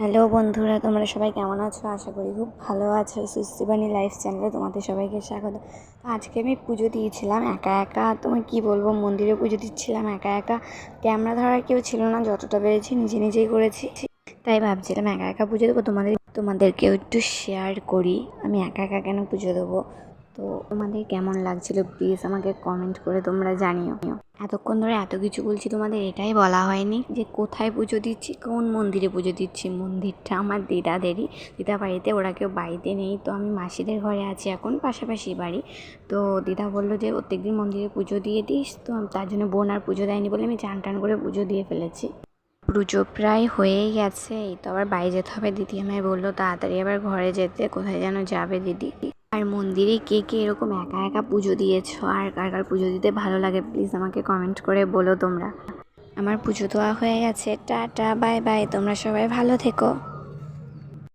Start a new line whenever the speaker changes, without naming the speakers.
Hello বন্ধুরা, তোমরা সবাই কেমন আছো? আশা করি খুব ভালো আছো। সুস্থিবাণী লাইফ চ্যানেলে তোমাদের সবাইকে স্বাগত। আজকে আমি পুজো দিয়েছিলাম, একা একা তোমার কি বলব, মন্দিরে পুজো দিচ্ছিলাম, একা একা। ক্যামেরা ধরার কেউ ছিল না, যতটা পেরেছি নিজে নিজেই করেছি। তাই ভাবছিলাম একা একা পুজো দেবো। তোমাদের, তোমাদেরকেও একটু শেয়ার করি, আমি একা একা কেন পুজো দেবো? তো তোমাদের কেমন লাগছিল? প্লিজ আমাকে কমেন্ট করে তোমরা জানিও। এতক্ষণ ধরে এত কিছু বলছি তোমাদের, এটাই বলা হয়নি যে কোথায় পুজো দিচ্ছি, কোন মন্দিরে পুজো দিচ্ছি। মন্দিরটা আমার দিদাদেরই। দিদা বাড়িতে ওরা কেউ বাড়িতে নেই, তো আমি মাসিদের ঘরে আছি এখন, পাশাপাশি বাড়ি। তো দিদা বলল যে, প্রত্যেকদিন মন্দিরে পুজো দিয়ে দিস। তো তার জন্য বোন আর পুজো দেয়নি বলে আমি চান টান করে পুজো দিয়ে ফেলেছি। পুজো প্রায় হয়েই গেছে। এই তো আবার বাড়ি যেতে হবে। দিদি আমায় বলল, তাড়াতাড়ি আবার ঘরে যেতে। কোথায় যেন যাবে দিদি? আর মন্দিরে কে কে এরকম একা একা পুজো দিয়েছ? আর কার কার পুজো দিতে ভালো লাগে? প্লিজ আমাকে কমেন্ট করে বলো তোমরা। আমার পুজো দেওয়া হয়ে গেছে। Tata, bye bye. তোমরা সবাই ভালো থেকো।